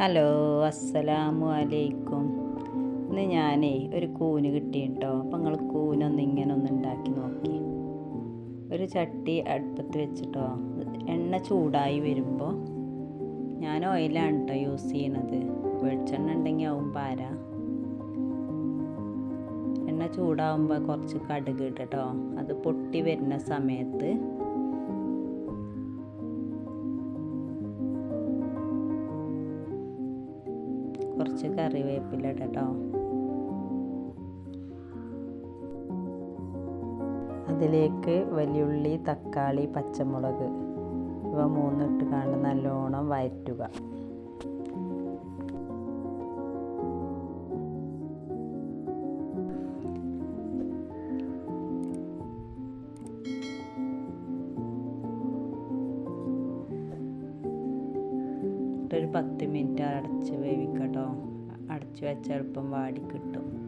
Hello അസ്സലാമു അലൈക്കും. ഇന്ന് ഞാനേ ഒരു കൂന് കിട്ടിയിട്ടോ. അപ്പം നിങ്ങൾ കൂനൊന്ന് ഇങ്ങനെ ഒന്ന് ഉണ്ടാക്കി നോക്കി. ഒരു ചട്ടി അടുപ്പത്ത് വെച്ചിട്ടോ. എണ്ണ ചൂടായി വരുമ്പോൾ ഞാൻ ഓയിലാണ് കേട്ടോ യൂസ് ചെയ്യണത്. വെളിച്ചെണ്ണ ഉണ്ടെങ്കിൽ ആവും പാര. എണ്ണ ചൂടാവുമ്പോൾ കുറച്ച് കടുക് ഇട്ടോ അത് പൊട്ടി വരുന്ന സമയത്ത് കുറച്ച് കറിവേപ്പില കേട്ടോ അതിലേക്ക് വലിയുള്ളി തക്കാളി പച്ചമുളക് ഇവ മൂന്നിട്ട് കണ്ട് നല്ലോണം വയറ്റുക. ഒരു പത്ത് മിനിറ്റ് അടച്ച് വേവിക്കട്ടോ. അടച്ച് വെച്ച എളുപ്പം വാടി കിട്ടും.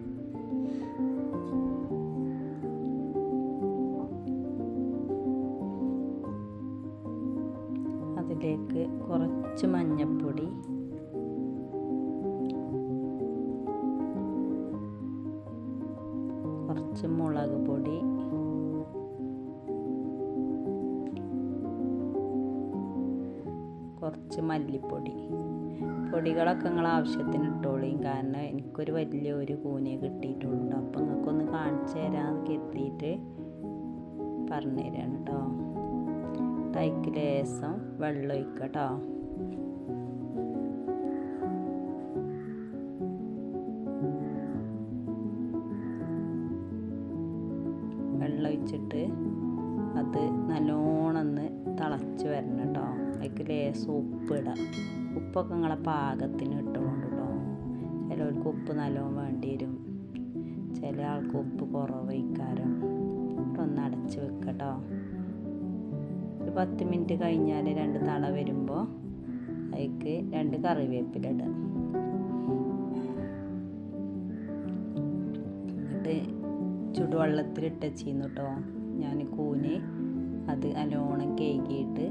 അതിലേക്ക് കുറച്ച് മഞ്ഞപ്പൊടി കുറച്ച് മുളക് പൊടി കുറച്ച് മല്ലിപ്പൊടി. പൊടികളൊക്കെ നിങ്ങൾ ആവശ്യത്തിന് ഇട്ടോളിയും കാരണം എനിക്കൊരു വലിയ ഒരു കൂനിയെ കിട്ടിയിട്ടുള്ളൂ. അപ്പം നിങ്ങൾക്കൊന്ന് കാണിച്ചു തരാമെന്ന് കരുതിയിട്ട് പറഞ്ഞു തരാണ് കേട്ടോ ടൈക്ക് ലേസം വെള്ളം ഒഴിക്കുക കേട്ടോ വെള്ളം ഒഴിച്ചിട്ട് അത് നല്ലോണം ഒന്ന് തിളച്ച് വരണം കേട്ടോ അതിലേക്ക് ലേസം ഉപ്പ് ഉപ്പൊക്കെ നിങ്ങളെ പാകത്തിന് ഇട്ടുകൊണ്ട് കേട്ടോ ചിലവർക്ക് ഉപ്പ് നല്ലോണം വേണ്ടി വരും ചില ആൾക്ക് ഉപ്പ് കുറവയ്ക്കാരം ഒന്ന് അടച്ച് വെക്കട്ടോ. ഒരു പത്ത് മിനിറ്റ് കഴിഞ്ഞാൽ രണ്ട് തള വരുമ്പോൾ അതിലേക്ക് രണ്ട് കറിവേപ്പില ഇടുക എന്നിട്ട് ചുടുവെള്ളത്തിലിട്ട് വെച്ചിരുന്നു കേട്ടോ ഞാൻ കൂന് അത് നല്ലോണം കേകിയിട്ട്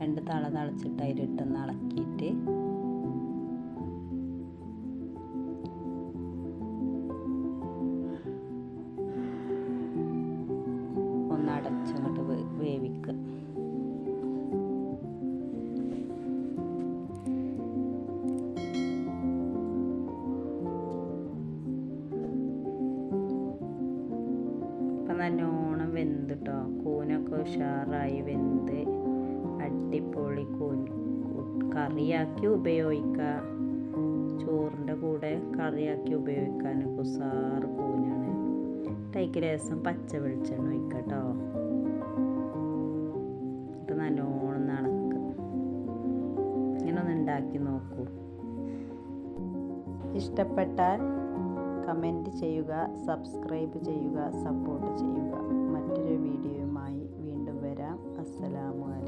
രണ്ട് തള തളച്ചിട്ട് അതിലിട്ടൊന്ന് ഇളക്കിയിട്ട് ഒന്ന് അടച്ചങ്ങോട്ട് വേവിക്കുക. നല്ലോണം വെന്ത് കേട്ടോ കൂനൊക്കെ ഉഷാറായി വെന്ത്. അടിപൊളി കൂൻ കറിയാക്കി ഉപയോഗിക്കുക ചോറിന്റെ കൂടെ കറിയാക്കി ഉപയോഗിക്കാനൊക്കെ ഉസാറ് കൂനാണ്. ടൈക്ക് രസം പച്ച വെളിച്ചെണ്ണ ഒഴിക്കട്ടോ. എന്നിട്ട് നല്ലോണം നടക്കുക ഇങ്ങനെ ഒന്ന് ഉണ്ടാക്കി നോക്കൂ. ഇഷ്ടപ്പെട്ടാൽ കമന്റ് ചെയ്യുക സബ്സ്ക്രൈബ് ചെയ്യുക സപ്പോർട്ട് ചെയ്യുക. മറ്റൊരു വീഡിയോയുമായി വീണ്ടും വരാം. അസ്സലാമു അലൈക്കും.